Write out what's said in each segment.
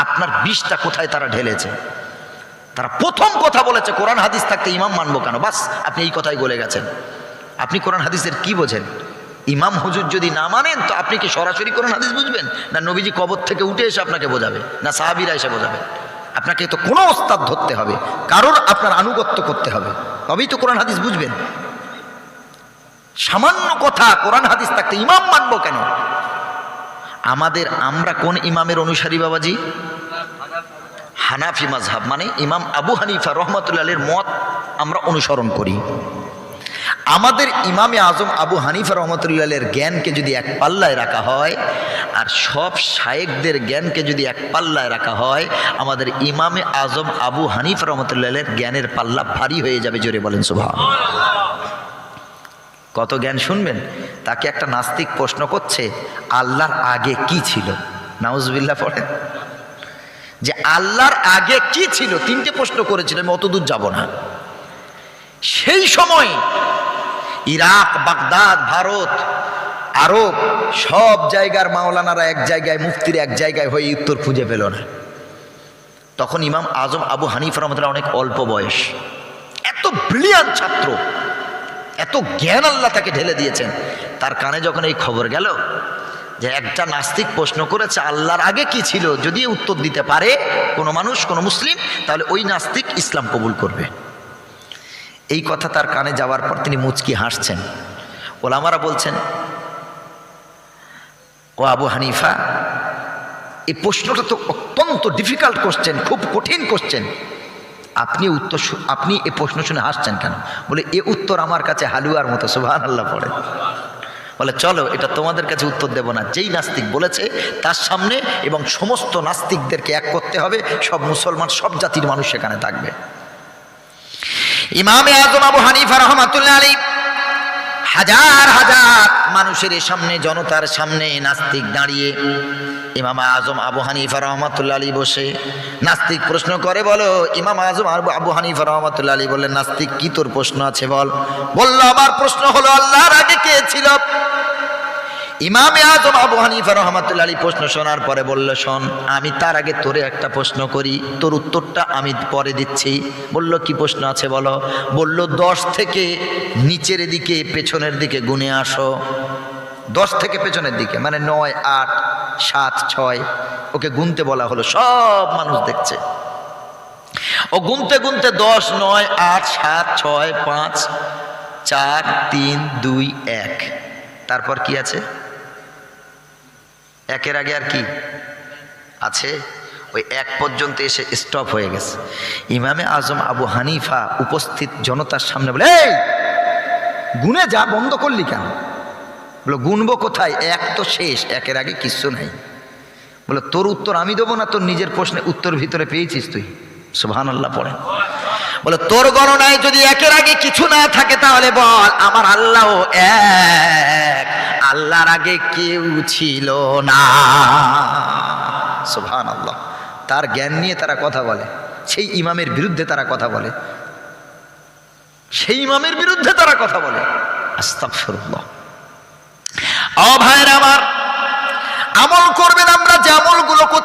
আপনার বিষটা কোথায় তারা ঢেলেছে? তারা প্রথম কথা বলেছে, কোরআন হাদিস থাকতে ইমাম মানবো কেন? বাস, আপনি এই কথাই বলে গেছেন। আপনি কোরআন হাদিসের কি বোঝেন? ইমাম হুজুর যদি না মানেন, তো আপনি কি সরাসরি কোরআন হাদিস বুঝবেন? না নবীজি কবর থেকে উঠে এসে আপনাকে বোঝাবে? না সাহাবিরা এসে বোঝাবে? আপনাকে তো কোনো ওস্তাদ ধরতে হবে। কারোর আপনার আনুগত্য করতে হবে। তবেই তো কোরআন হাদিস বুঝবেন। সামান্য কথা, কোরআন হাদিস থাকতে ইমাম মানবো কেন? আমাদের, আমরা কোন ইমামের অনুসারী বাবাজি? হানাফি মাজহাব মানে ইমাম আবু হানিফা রহমতুল্লাহের মত আমরা অনুসরণ করি। আমাদের ইমামে আজম আবু হানিফা রহমতুল্লাহের জ্ঞানকে যদি এক পাল্লায় রাখা হয়, আর সব শায়েকদের জ্ঞানকে যদি এক পাল্লায় রাখা হয়, আমাদের ইমামে আজম আবু হানিফা রহমতুল্লাহের জ্ঞানের পাল্লা ভারী হয়ে যাবে, জোরে বলেন সুভা কত জ্ঞান শুনবেন? তাকে একটা নাস্তিক প্রশ্ন করছে, আল্লাহর আগে কি ছিল? নাউজবিল্লা পড়েন। যে আল্লাহর আগে কি ছিল? তিনটে প্রশ্ন করেছিল, আমি অত দূর যাব না। সেই সময় ইরাক, বাগদাদ, ভারত, আরব, সব জায়গার মাওলানারা এক জায়গায়, মুফতির এক জায়গায় হয়ে উত্তর খুঁজে পেল না। তখন ইমাম আজম আবু হানিফ রহমতুল্লাহ অনেক অল্প বয়স। এত ব্রিলিয়ান ছাত্র, এত জ্ঞান আল্লাহ তাকে ঢেলে দিয়েছেন। তার কানে যখন এই খবর গেল যে একটা নাস্তিক প্রশ্ন করেছে, আল্লাহর আগে কি ছিল? যদি উত্তর দিতে পারে কোনো মানুষ, কোনো মুসলিম, তাহলে ওই নাস্তিক ইসলাম কবুল করবে। এই কথা তার কানে যাওয়ার পর তিনি মুচকি হাসছেন। ওলামারা বলছেন, ও আবু হানিফা, এই প্রশ্নটা তো অত্যন্ত ডিফিকাল্ট কোশ্চেন খুব কঠিন কোশ্চেন আপনি উত্তর আপনি এ প্রশ্ন শুনে হাসছেন কেন? বলে, এ উত্তর আমার কাছে হালুয়ার মতো সুভান আল্লাহ পড়ে। বলে, চলো, এটা তোমাদের কাছে উত্তর দেব না। যেই নাস্তিক বলেছে, তার সামনে এবং সমস্ত নাস্তিকদেরকে এক করতে হবে। সব মুসলমান, সব জাতির মানুষ সেখানে থাকবে। ইমামে আজম আবু হানিফা রহমাতুল্লাহ আলী হাজার হাজার মানুষের সামনে, জনতার সামনে নাস্তিক দাঁড়িয়ে ইমাম আজম আবু হানিফা রহমতুল্লা আলী বসে নাস্তিক প্রশ্ন করে, বলো, ইমাম আজম আবু হানিফা রহমতুল্লা আলী বললেন, নাস্তিক, কি তোর প্রশ্ন আছে বল? বলল, আমার প্রশ্ন হলো, আল্লাহর আগে কে ছিল? ইমামে আজম আবু হানিফা রহমাতুল্লাহ আলী প্রশ্ন শোনার পরে বলল, শোন, আমি তার আগে তোরে একটা প্রশ্ন করি। তোর উত্তরটা আমি পরে দিচ্ছি। বলল, কি প্রশ্ন আছে বলো? বলল, দশ থেকে নিচের দিকে, পেছনের দিকে গুনে আসো। দশ থেকে পেছনের দিকে মানে নয়, আট, সাত, ছয়, ওকে গুনতে বলা হলো। সব মানুষ দেখছে। ও গুনতে গুনতে দশ, নয়, আট, সাত, ছয়, পাঁচ, চার, তিন, দুই, এক। তারপর কি আছে? একের আগে আর কি? আছে? ওই এক পর্যন্ত এসে স্টপ হয়ে গেছে। ইমামে আজম আবু হানিফা উপস্থিত জনতার সামনে বলে, এই, গুনে যা বন্ধ করলি কেন? বলো, গুনবো কোথায়? এক তো শেষ, একের আগে কিচ্ছু নাই। বলে, তোর উত্তর আমি দেবো না, তোর নিজের প্রশ্নে উত্তর ভিতরে পেয়েছিস তুই? সুবহান আল্লাহ পড়েন। বলে, তোর গণনায় যদি একের আগে কিছু না থাকে তাহলে বল, আমার আল্লাহ এক আল্লাহর আগে কেউ ছিল না। সোহান আল্লাহ তার জ্ঞান নিয়ে তারা কথা বলে। সেই ইমামের বিরুদ্ধে তারা কথা বলে। সেই ইমামের বিরুদ্ধে তারা কথা বলে। আস্তাগফিরুল্লাহ। ও ভাইরা আমার, আমল করবেন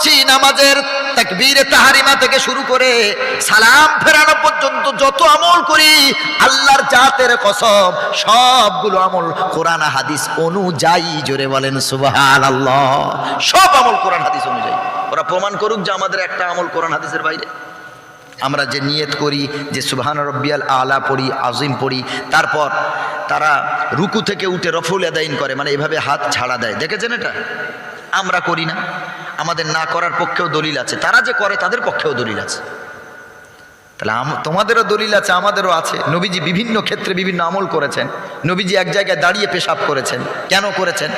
করছি নামাজের তাকবীর তাহারিমা থেকে শুরু করে সালাম ফেরানো পর্যন্ত যত আমল করি, আল্লাহর জাতের কসম, সবগুলো আমল কোরআন হাদিস অনুযায়ী জোরে বলেন সুবহান আল্লাহ সব আমল কোরআন হাদিস অনুযায়ী। ওরা প্রমাণ করুক যে আমাদের একটা আমল কোরআন হাদিসের বাইরে। আমরা যে নিয়ত করি, যে সুবহান রব্বিয়াল আলা পড়ি আজিম পড়ি, তারপর তারা রুকু থেকে উঠে রফুল আদাইন করে মানে এভাবে হাত ছাড়া দেয়। দেখেছেন এটা? আমরা করি না। আমাদের না করার পক্ষেও দলিল আছে। তারা যে করে, তাদের পক্ষেও দলিল আছে। তাহলে তোমাদেরও দলিল আছে, আমাদেরও আছে। নবীজি বিভিন্ন ক্ষেত্রে বিভিন্ন আমল করেছেন। নবীজি এক জায়গায় দাঁড়িয়ে পেশাব করেছেন। কেন করেছেন?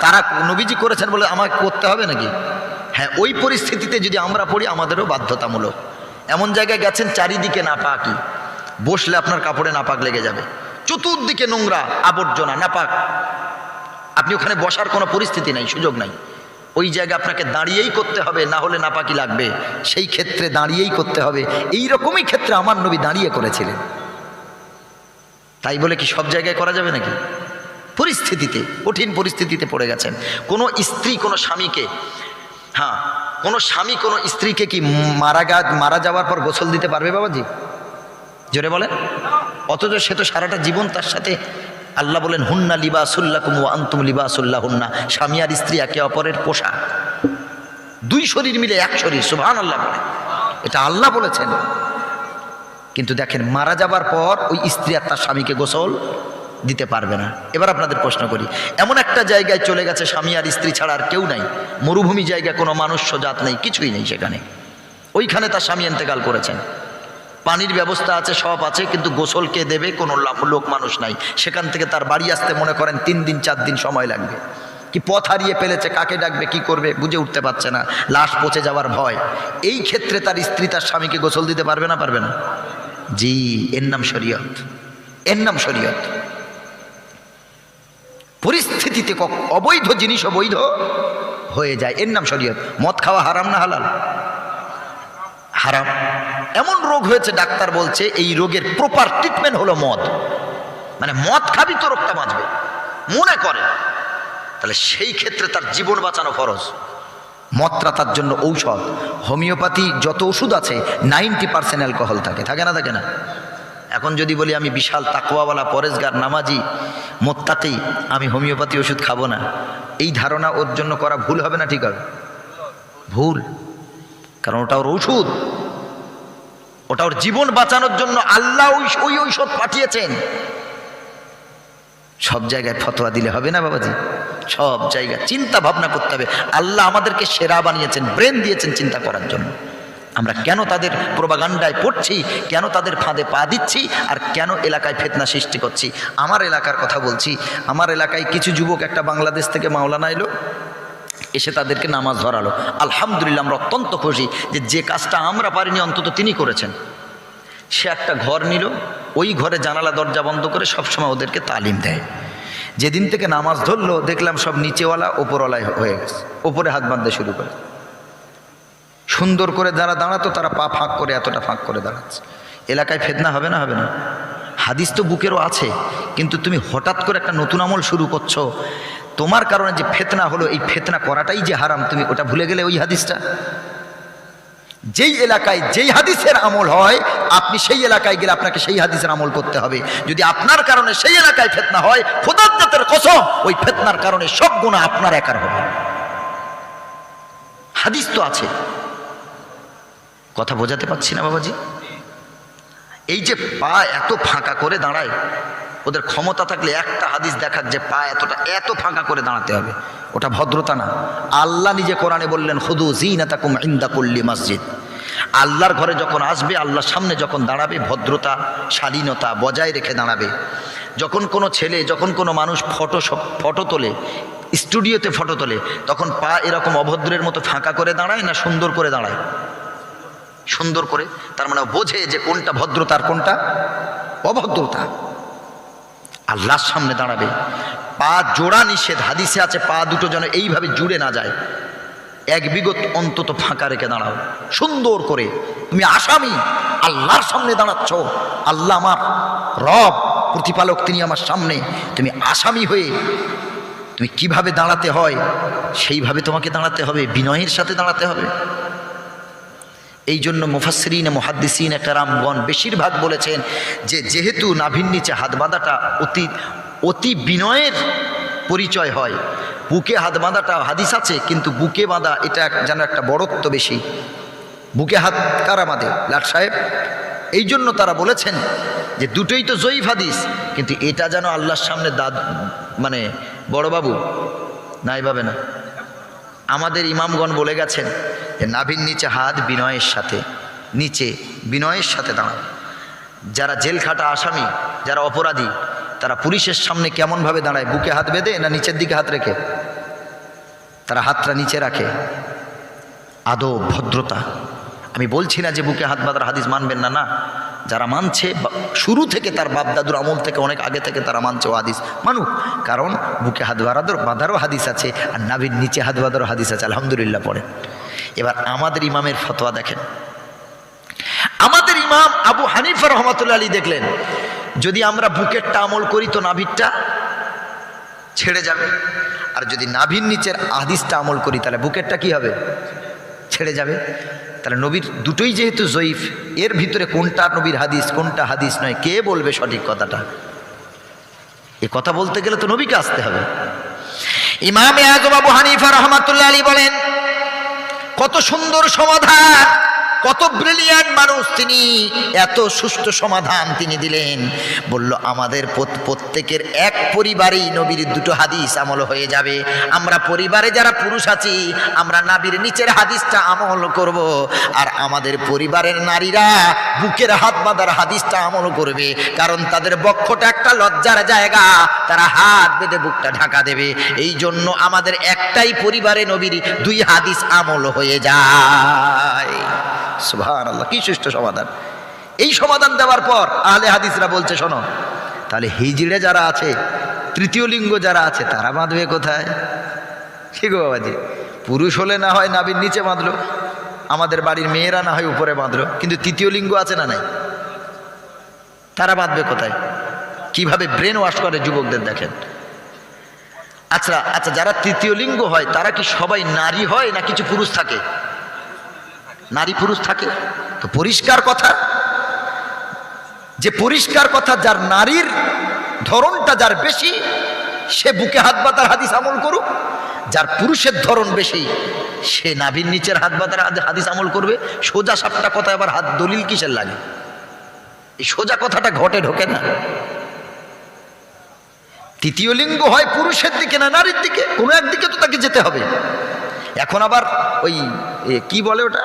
তারা নবীজি করেছেন বলে আমাকে করতে হবে নাকি? হ্যাঁ ওই পরিস্থিতিতে যদি আমরা পড়ি, আমাদেরও বাধ্যতামূলক। এমন জায়গায় গেছেন, চারিদিকে নাপাকি। বসলে আপনার কাপড়ে নাপাক লেগে যাবে। চতুর্দিকে নোংরা আবর্জনা, নাপাক। আপনি ওখানে বসার কোনো পরিস্থিতি নাই, সুযোগ নাই। ওই জায়গা আপনাকে দাঁড়িয়েই করতে হবে, না হলে নাপাকি লাগবে। সেই ক্ষেত্রে দাঁড়িয়েই করতে হবে। এই রকমই ক্ষেত্রে আমার নবী দাঁড়িয়ে করেছিলেন। তাই বলে কি সব জায়গায় করা যাবে নাকি? পরিস্থিতিতে, কঠিন পরিস্থিতিতে পড়ে গেছেন। কোনো স্ত্রী কোনো স্বামীকে হ্যাঁ কোনো স্বামী কোনো স্ত্রীকে কি মারা গা, মারা যাওয়ার পর গোসল দিতে পারবে বাবাজি? জোরে বলেন। অথচ সে তো সারাটা জীবন তার সাথে আল্লাহ বলেন, হুন্না লিবাসুল্লাহ কুমু আন্তুম লিবাসুল্লাহ হুন্না স্বামী আর স্ত্রী একে অপরের পোশাক। দুই শরীর মিলে এক শরীর সুভান আল্লাহ বলে। এটা আল্লাহ বলেছেন। কিন্তু দেখেন, মারা যাবার পর ওই স্ত্রী আর তার স্বামীকে গোসল দিতে পারবে না। এবার আপনাদের প্রশ্ন করি, এমন একটা জায়গায় চলে গেছে স্বামী আর স্ত্রী ছাড়া আর কেউ নাই? মরুভূমি জায়গায় কোনো মানুষ্য জাত নেই, কিছুই নেই সেখানে। ওইখানে তার স্বামী এন্তেকাল করেছেন। পানির ব্যবস্থা আছে, সব আছে, কিন্তু গোসল কে দেবে কোনো লোক মানুষ নাই। সেখান থেকে তার বাড়ি আসতে মনে করেন তিন দিন, চার দিন সময় লাগবে। কি পথ হারিয়ে ফেলেছে, কাকে ডাকবে, কি করবে, বুঝে উঠতে পারছে না। লাশ পচে যাওয়ার ভয়। এই ক্ষেত্রে তার স্ত্রী তার স্বামীকে গোসল দিতে পারবে না পারবে না? জি, এর নাম শরীয়ত। এর নাম শরীয়ত। পরিস্থিতিতে অবৈধ জিনিস অবৈধ হয়ে যায়। এর নাম শরীয়ত। মদ খাওয়া হারাম না, হালাল? হারাম। এমন রোগ হয়েছে, ডাক্তার বলছে, এই রোগের প্রপার ট্রিটমেন্ট হলো মদ। মানে মদ খাবি তো রোগটা বাঁচবে। মনে করে। তাহলে সেই ক্ষেত্রে তার জীবন বাঁচানো ফরজ। মদটা তার জন্য ঔষধ। হোমিওপ্যাথি যত ওষুধ আছে, নাইনটি পার্সেন্ট অ্যালকোহল থাকে। থাকে না থাকে না? এখন যদি বলি আমি বিশাল তাকওয়াওয়ালা, পরেশগার, নামাজি মোত্তাতেই আমি হোমিওপ্যাথি ওষুধ খাব না। এই ধারণা ওর জন্য করা ভুল হবে না, ঠিক হবে? ভুল। কারণ ওটা ওর ঔষধ। ওটা ওর জীবন বাঁচানোর জন্য আল্লাহ ওই ঔষধ পাঠিয়েছেন। সব জায়গায় ফতোয়া দিলে হবে না বাবাজি? সব জায়গায় চিন্তা ভাবনা করতে হবে। আল্লাহ আমাদেরকে সেরা বানিয়েছেন, ব্রেন দিয়েছেন চিন্তা করার জন্য। আমরা কেন তাদের প্রবাগান্ডায় পড়ছি, কেন তাদের ফাঁদে পা দিচ্ছি, আর কেন এলাকায় ফেতনা সৃষ্টি করছি? আমার এলাকার কথা বলছি। আমার এলাকায় কিছু যুবক একটা বাংলাদেশ থেকে মাওলানা এলো। এসে তাদেরকে নামাজ ধরালো। আলহামদুলিল্লাহ আমরা অত্যন্ত খুশি যে যে কাজটা আমরা পারিনি, অন্তত তিনি করেছেন। সে একটা ঘর নিল, ওই ঘরে জানালা, দরজা বন্ধ করে সবসময় ওদেরকে তালিম দেয়। যেদিন থেকে নামাজ ধরলো, দেখলাম সব নিচেওয়ালা ওপরওয়ালায় হয়ে গেছে, ওপরে হাত বাঁধতে শুরু করে। সুন্দর করে যারা দাঁড়াতো, তারা পা ফাঁক করে, এতটা ফাঁক করে দাঁড়াচ্ছে। এলাকায় ফেদনা হবে না হবে না। হাদিস তো বুকেরও আছে, কিন্তু তুমি হঠাৎ করে একটা নতুন আমল শুরু করছ তোমার কারণে যে ফেতনা হলো, এই ফেতনা করাটাই যে হারাম, তুমি ওটা ভুলে গেলে ওই হাদিসটা। যেই এলাকায় যেই হাদিসের আমল হয়, আপনি সেই এলাকায় গেলে আপনাকে সেই হাদিসের আমল করতে হবে। যদি আপনার কারণে সেই এলাকায় ফেতনা হয়, খোদার কসম, ওই ফেতনার কারণে সব গুণা আপনার একার হবে। হাদিস তো আছে। কথা বোঝাতে পারছি না বাবাজি? এই যে পা এত ফাঁকা করে দাঁড়ায় ওদের ক্ষমতা থাকলে একটা হাদিস দেখার যে পা এতটা, এত ফাঁকা করে দাঁড়াতে হবে। ওটা ভদ্রতা না। আল্লাহ নিজে কোরআনে বললেন, খুদু জিনাতাকুম ইন্দা কুল্লি মসজিদ। আল্লাহর ঘরে যখন আসবে, আল্লাহর সামনে যখন দাঁড়াবে, ভদ্রতা, শালীনতা বজায় রেখে দাঁড়াবে। যখন কোনো ছেলে, যখন কোনো মানুষ ফটো ফটো তোলে, স্টুডিওতে ফটো তোলে, তখন পা এরকম অভদ্রের মতো ফাঁকা করে দাঁড়ায় না সুন্দর করে দাঁড়ায়? সুন্দর করে? তার মানে বোঝে যে কোনটা ভদ্রতা আর কোনটা অভদ্রতা। আল্লাহর সামনে দাঁড়াবে। পা জোড়া নিষেধ, হাদিসে আছে, পা দুটো যেন এইভাবে জুড়ে না যায়। এক বিগত অন্তত ফাঁকা রেখে দাঁড়াও। সুন্দর করে, তুমি আসামি, আল্লাহর সামনে দাঁড়াচ্ছ। আল্লাহ আমার রব, প্রতিপালক, তিনি আমার সামনে। তুমি আসামি হয়ে তুমি কীভাবে দাঁড়াতে হয়, সেইভাবে তোমাকে দাঁড়াতে হবে, বিনয়ের সাথে দাঁড়াতে হবে। এই জন্য মুফাসরিন মহাদ্দিসিন রামগণ বেশিরভাগ বলেছেন যে যেহেতু নাভির নিচে হাত বাঁধাটা অতি অতি বিনয়ের পরিচয় হয়, বুকে হাত বাঁধাটা হাদিস আছে, কিন্তু বুকে বাঁধা এটা যেন একটা বড়ত্ব বেশি। বুকে হাত কারা বাঁধে? লাট সাহেব? এই জন্য তারা বলেছেন যে দুটোই তো জয়ীফ হাদিস, কিন্তু এটা যেন আল্লাহর সামনে দাদ মানে বড়বাবু, নাই ভাবে না। আমাদের ইমামগণ বলে গেছেন নাভির নিচে হাত বিনয়ের সাথে, নিচে বিনয়ের সাথে দাঁড়াবে যারা জেল খাটা আসামি, যারা অপরাধী, তারা পুলিশের সামনে কেমনভাবে দাঁড়ায়? বুকে হাত বেঁধে না নিচের দিকে হাত রেখে? তারা হাতটা নিচে রাখে। আদো ভদ্রতা? আমি বলছি না যে বুকে হাত বাঁধার হাদিস মানবেন না না। যারা মানছে শুরু থেকে তার বাপ দাদুর আমল থেকে, অনেক আগে থেকে তারা মানছে ও হাদিস। মানুক, কারণ বুকে হাত বাঁধার বাঁধারও হাদিস আছে, আর নাভির নিচে হাত বাঁধারও হাদিস আছে। আলহামদুলিল্লাহ পড়ে এবার আমাদের ইমামের ফতোয়া দেখেন। আমাদের ইমাম আবু হানিফা রহমতুল্লা আলী দেখলেন, যদি আমরা বুকেরটা আমল করি তো নাভিরটা ছেড়ে যাবে। আর যদি নাভির নিচের হাদিসটা আমল করি, তাহলে বুকেরটা কি হবে? ছেড়ে যাবে। তাহলে নবীর দুটোই যেহেতু জয়ীফ, এর ভিতরে কোনটা নবীর হাদিস, কোনটা হাদিস নয়, কে বলবে সঠিক কথাটা? এ কথা বলতে গেলে তো নবীকে আসতে হবে। ইমামে আবু হানিফা রহমাতুল্লাহ আলী বলেন কত সুন্দর সমাধান। কত ব্রিলিয়ান্ট মানুষ তিনি। এত সুষ্ঠু সমাধান তিনি দিলেন। বলল, আমাদের প্রত্যেকের এক পরিবারেই নবীর দুটো হাদিস আমল হয়ে যাবে। আমরা পরিবারে যারা পুরুষ আছি, আমরা নাবির নিচের হাদিসটা আমল করব। আর আমাদের পরিবারের নারীরা বুকের হাত বাঁধার হাদিসটা আমল করবে। কারণ তাদের বক্ষটা একটা লজ্জার জায়গা। তারা হাত বেঁধে বুকটা ঢাকা দেবে। এই জন্য আমাদের একটাই পরিবারে নবীর দুই হাদিস আমল হয়ে যায়। সুভান আল্লাহ কি সুষ্ঠু সমাধান। এই সমাধান দেওয়ার পর আহলে হাদিসরা বলছে, শোনো, তাহলে হিজড়ে যারা আছে, তৃতীয় লিঙ্গ যারা আছে, তারা বাঁধবে কোথায়? ঠিক বাবাজি? পুরুষ হলে না হয় নাবির নিচে বাঁধলো, আমাদের বাড়ির মেয়েরা না হয় উপরে বাঁধলো, কিন্তু তৃতীয় লিঙ্গ আছে না নাই? তারা বাঁধবে কোথায়? কীভাবে ব্রেন ওয়াশ করে যুবকদের দেখেন? আচ্ছা আচ্ছা যারা তৃতীয় লিঙ্গ হয়, তারা কি সবাই নারী হয় না কিছু পুরুষ থাকে? নারী পুরুষ থাকে। তো পরিষ্কার কথা, যে পরিষ্কার কথা যার নারীর ধরনটা যার বেশি, সে বুকে হাত বাতার হাদিস আমল করুক। যার পুরুষের ধরন বেশি, সে নাভির নিচের হাত বাতার হাদিস আমল করবে। সোজা সাপটা কথা আবার হাত দলিল কিসের লাগে? এই সোজা কথাটা ঘটে ঢোকে না। তৃতীয় লিঙ্গ হয় পুরুষের দিকে না নারীর দিকে? কোনো একদিকে তো তাকে যেতে হবে। এখন আবার ওই কি বলে ওটা?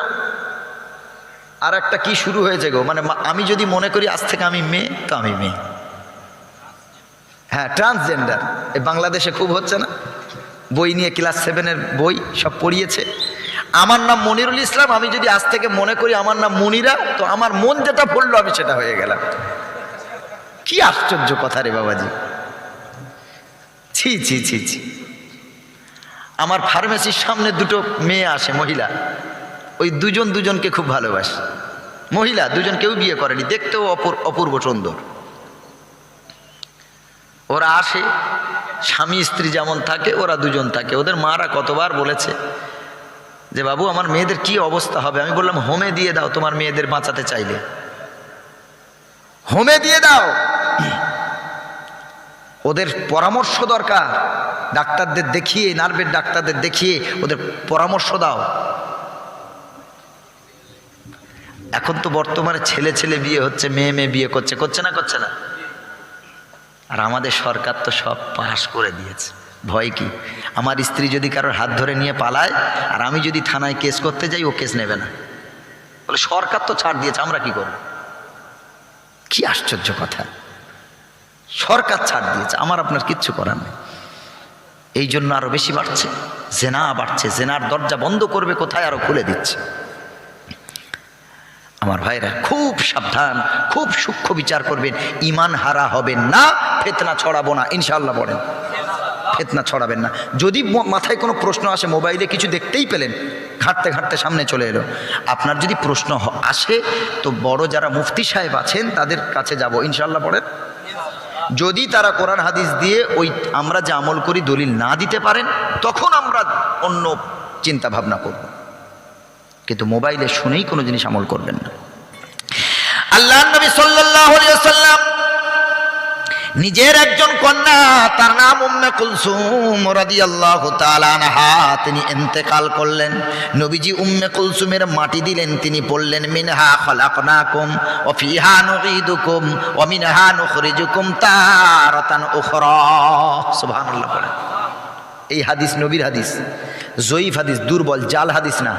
আর একটা কি শুরু হয়েছে গো? মানে আমি যদি মনে করি আজ থেকে আমি মেয়ে, তো আমি মেয়ে। হ্যাঁ ট্রান্সজেন্ডার এ বাংলাদেশে খুব হচ্ছে না? বই নিয়ে ক্লাস সেভেনের বই সব পড়িয়েছে। আমার নাম মনিরুল ইসলাম, আমি যদি আজ থেকে মনে করি আমার নাম মনিরা, তো আমার মন যেটা পড়ল আমি সেটা হয়ে গেলাম। কি আশ্চর্য কথা রে বাবাজি। ছি ছি ছি ছি। আমার ফার্মেসির সামনে দুটো মেয়ে আসে, মহিলা। ওই দুজন দুজনকে খুব ভালোবাসে। মহিলা দুজন কেউ বিয়ে করেনি, দেখতেও অপূর, অপূর্ব সুন্দর। ওরা আসে, স্বামী, স্ত্রী যেমন থাকে, ওরা দুজন থাকে। ওদের মারা কতবার বলেছে যে, বাবু, আমার মেয়েদের কি অবস্থা হবে? আমি বললাম, হোমে দিয়ে দাও, তোমার মেয়েদের বাঁচাতে চাইলে। হোমে দিয়ে দাও। ওদের পরামর্শ দরকার। ডাক্তারদের দেখিয়ে, নার্ভের ডাক্তারদের দেখিয়ে ওদের পরামর্শ দাও। এখন তো বর্তমানে ছেলে ছেলে বিয়ে হচ্ছে, মেয়ে মেয়ে বিয়ে করছে করছে না করছে না। আর আমাদের সরকার তো সব পাস করে দিয়েছে। ভয় কি? আমার স্ত্রী যদি কারোর হাত ধরে নিয়ে পালায়, আর আমি যদি থানায় কেস করতে যাই, ও কেস নেবে না। বলে, সরকার তো ছাড় দিয়েছে, আমরা কি করব? কি আশ্চর্য কথা। সরকার ছাড় দিয়েছে, আমার আপনার কিচ্ছু করার নেই। এই জন্য আরও বেশি বাড়ছে। জেনা বাড়ছে, জেনার দরজা বন্ধ করবে, কোথায় আরও খুলে দিচ্ছে। আমার ভাইরা খুব সাবধান, খুব সূক্ষ্ম বিচার করবেন। ইমান হারা হবেন না, ফেতনা ছড়াবো না। ইনশাল্লাহ বলেন। ফেতনা ছড়াবেন না। যদি মাথায় কোনো প্রশ্ন আসে, মোবাইলে কিছু দেখতেই পেলেন, ঘাঁটতে ঘাঁটতে সামনে চলে এলো। আপনার যদি প্রশ্ন আসে, তো বড় যারা মুফতি সাহেব আছেন, তাদের কাছে যাব। ইনশাল্লাহ পড়েন যদি তারা কোরআন হাদিস দিয়ে ওই আমরা যে আমল করি, দলিল না দিতে পারেন, তখন আমরা অন্য চিন্তা ভাবনা করব। কিন্তু মোবাইলে শুনেই কোনো জিনিস আমল করবেন না। আল্লাহ নবী আলাইহি নিজের একজন কন্যা, তার নাম উম্মে কুলসুম রাদিয়াল্লাহু তাআলা আনহা, তিনি ইন্তেকাল করলেন। নবীজি উম্মে কুলসুমের মাটি দিলেন, তিনি বললেন, মিনহা খলাকনাকুম, ওয়া ফিহা নুঈদুকুম, ওয়া মিনহা নুখরিজুকুম তারাতান উখরা। সুবহানাল্লাহ বলেন। এই হাদিস নবীর হাদিস, জয়ীফ হাদিস, দুর্বল, জাল হাদিস না।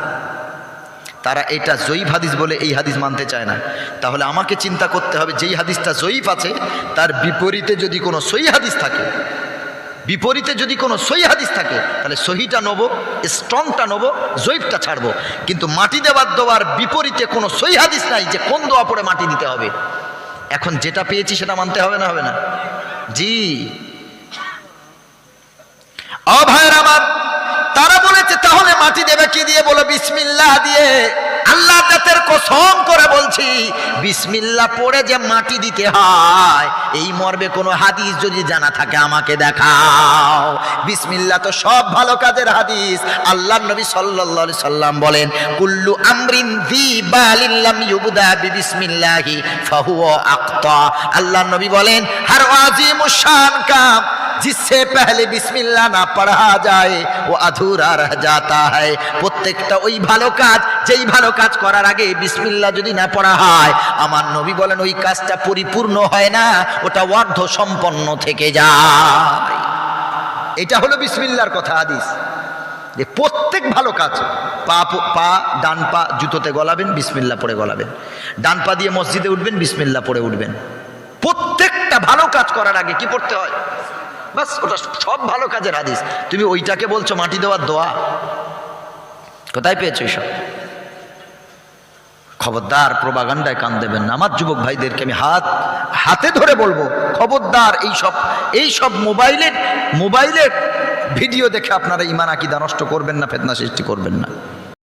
তারা এটা জয়ীফ হাদিস বলে এই হাদিস মানতে চায় না। তাহলে আমাকে চিন্তা করতে হবে, যেই হাদিসটা জয়ীফ আছে, তার বিপরীতে যদি কোনো সই হাদিস থাকে, বিপরীতে যদি কোনো সই হাদিস থাকে, তাহলে সহিটা নেব, স্ট্রংটা নেব, জয়ীফটা ছাড়বো। কিন্তু মাটি দেওয়ার দেওয়ার বিপরীতে কোনো সই হাদিস নাই যে কোন দোয়া পড়ে মাটি দিতে হবে। এখন যেটা পেয়েছি সেটা মানতে হবে না হবে না? জি। ও ভাইয়ের আমার তাহলে মাটি দেবে কি দিয়ে? বলো, বিসমিল্লাহ দিয়ে। আল্লাহ জাতের কসম করে বলছি বিসমিল্লা পড়ে যে মাটি দিতে হয়, এই মর্মে কোনো হাদিস যদি জানা থাকে, আমাকে দেখাও। বিসমিল্লাহ তো সব ভালো কাজের হাদিস। আল্লাহ নবী আলাইহি সাল্লাম বলেন, কুল্লু আমরিন দি বালিল্লাম ইউবদা বিসমিল্লাহি ফাহুয়া আক্তা। আল্লাহ নবী বলেন, হর আজিম শান কাম जिससे पहले बिस्मिल्लाह না পড়া যায় ও আধুরা রহ যাতা হয় প্রত্যেকটা ওই ভালো কাজ যেই ভালো কাজ করার আগে বিসমিল্লাহ যদি না পড়া হয় আমার নবী বলেন ওই কাজটা পরিপূর্ণ হয় না ওটা অর্ধ সম্পন্ন থেকে যায় এটা হলো বিসমিল্লাহর কথা হাদিস যে প্রত্যেক ভালো কাজ পা প- পা ডান পা জুতোতে গলাবেন বিসমিল্লাহ পড়ে গলাবেন ডান পা দিয়ে মসজিদে উঠবেন বিসমিল্লাহ পড়ে উঠবেন প্রত্যেকটা ভালো কাজ করার আগে কি পড়তে হয় বাস, ওটা সব ভালো কাজের হাদিস। তুমি ওইটাকে বলছো মাটি দেওয়ার দোয়া? কোথায় পেয়েছ এইসব খবরদার প্রবাগান্ডায় কান দেবেন না। আমার যুবক ভাইদেরকে আমি হাত, হাতে ধরে বলব, খবরদার, এই সব এই সব মোবাইলের মোবাইলের ভিডিও দেখে আপনারা ইমান আকিদা নষ্ট করবেন না, ফেতনা সৃষ্টি করবেন না।